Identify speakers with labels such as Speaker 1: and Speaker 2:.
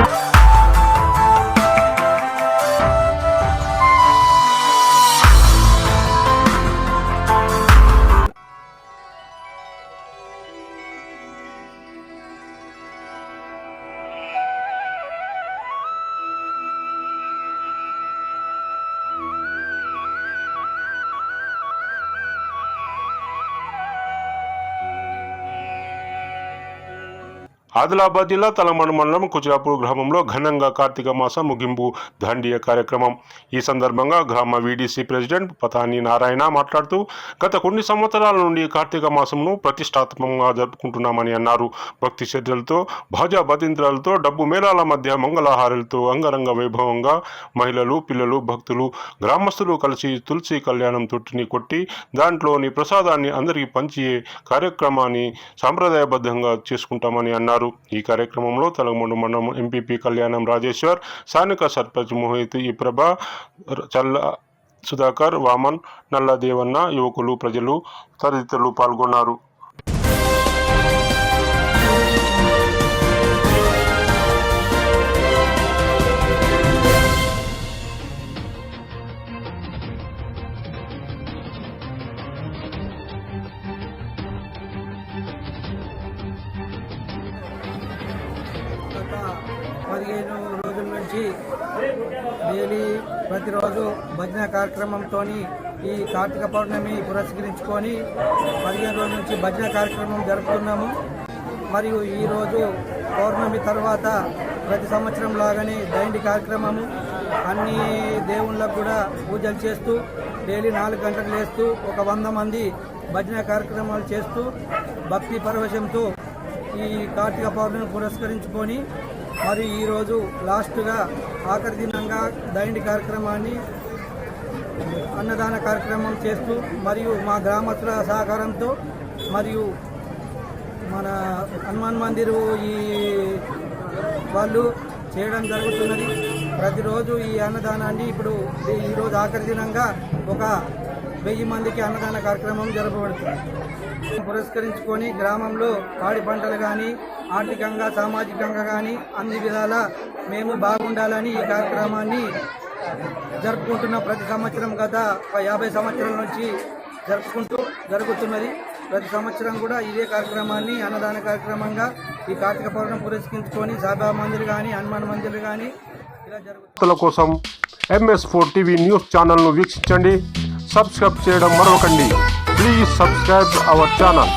Speaker 1: Bye. Adilabad జిల్లా తలమణ మండలం కుచిరాపూర్ గ్రామంలో ఘనంగా కార్తీక మాస ముగింపు దాండియ కార్యక్రమం. ఈ సందర్భంగా గ్రామ వీడీసీ ప్రెసిడెంట్ పతాని నారాయణ మాట్లాడుతూ గత కొన్ని సంవత్సరాల నుండి కార్తీక మాసంను ప్రతిష్టాత్మకంగా జరుపుకుంటున్నామని అన్నారు. భక్తి చర్యలతో భాజా భద్రింద్రాలతో డబ్బు మేళాల మధ్య మంగళహారలతో అంగరంగ వైభవంగా మహిళలు పిల్లలు భక్తులు గ్రామస్తులు కలిసి తులసి కళ్యాణం తొట్టిని కొట్టి దాంట్లోని ప్రసాదాన్ని అందరికీ పంచి కార్యక్రమాన్ని సాంప్రదాయబద్ధంగా చేసుకుంటామని అన్నారు. ఈ కార్యక్రమంలో తలమండు మండలం ఎంపీపీ కళ్యాణం రాజేశ్వర్ స్థానిక సర్పంచ్ మోహిత్ ఈ ప్రభా చల్ల సుధాకర్ వామన్ నల్ల దేవన్న యువకులు ప్రజలు తదితరులు పాల్గొన్నారు.
Speaker 2: పదిహేను రోజుల నుంచి డైలీ ప్రతిరోజు భజన కార్యక్రమంతో ఈ కార్తీక పౌర్ణమి పురస్కరించుకొని పదిహేను రోజుల నుంచి భజన కార్యక్రమం జరుపుతున్నాము మరియు ఈరోజు పౌర్ణమి తర్వాత ప్రతి సంవత్సరం లాగానే దైండి కార్యక్రమము. అన్ని దేవుళ్ళకు కూడా పూజలు చేస్తూ డైలీ నాలుగు గంటలకు లేస్తూ ఒక వంద మంది భజన కార్యక్రమాలు చేస్తూ భక్తి పరవశంతో ఈ కార్తీక పౌర్ణమి పురస్కరించుకొని మరి ఈరోజు లాస్ట్గా ఆఖరి దినంగా దైండి కార్యక్రమాన్ని అన్నదాన కార్యక్రమం చేస్తూ మరియు మా గ్రామస్తుల సహకారంతో మరియు మన హనుమాన్ మందిరు ఈ వాళ్ళు చేయడం జరుగుతున్నది. ప్రతిరోజు ఈ అన్నదానాన్ని ఇప్పుడు ఈ- ఈరోజు ఆఖరి దినంగా ఒక వెయ్యి మందికి అన్నదాన కార్యక్రమం జరపబడుతుంది. పురస్కరించుకొని గ్రామంలో పాడి పంటలు కానీ ఆర్థికంగా సామాజికంగా కానీ అన్ని విధాల మేము బాగుండాలని ఈ కార్యక్రమాన్ని జరుపుకుంటున్న ప్రతి సంవత్సరం గత ఒక యాభై సంవత్సరాల నుంచి జరుపుకుంటూ జరుగుతున్నది. ప్రతి సంవత్సరం కూడా ఇదే కార్యక్రమాన్ని అన్నదాన కార్యక్రమంగా ఈ కార్తీక పౌర్ణం పురస్కరించుకొని సాబా మందిర్ కానీ హనుమాన్ మందిర్ కానీ ఇలా జరుగుతుంది
Speaker 1: కోసం ఎంఎస్ ఫోర్ టీవీ న్యూస్ ఛానల్ను వీక్షించండి. సబ్స్క్రైబ్ చేయడం మరొకండి. Please subscribe our channel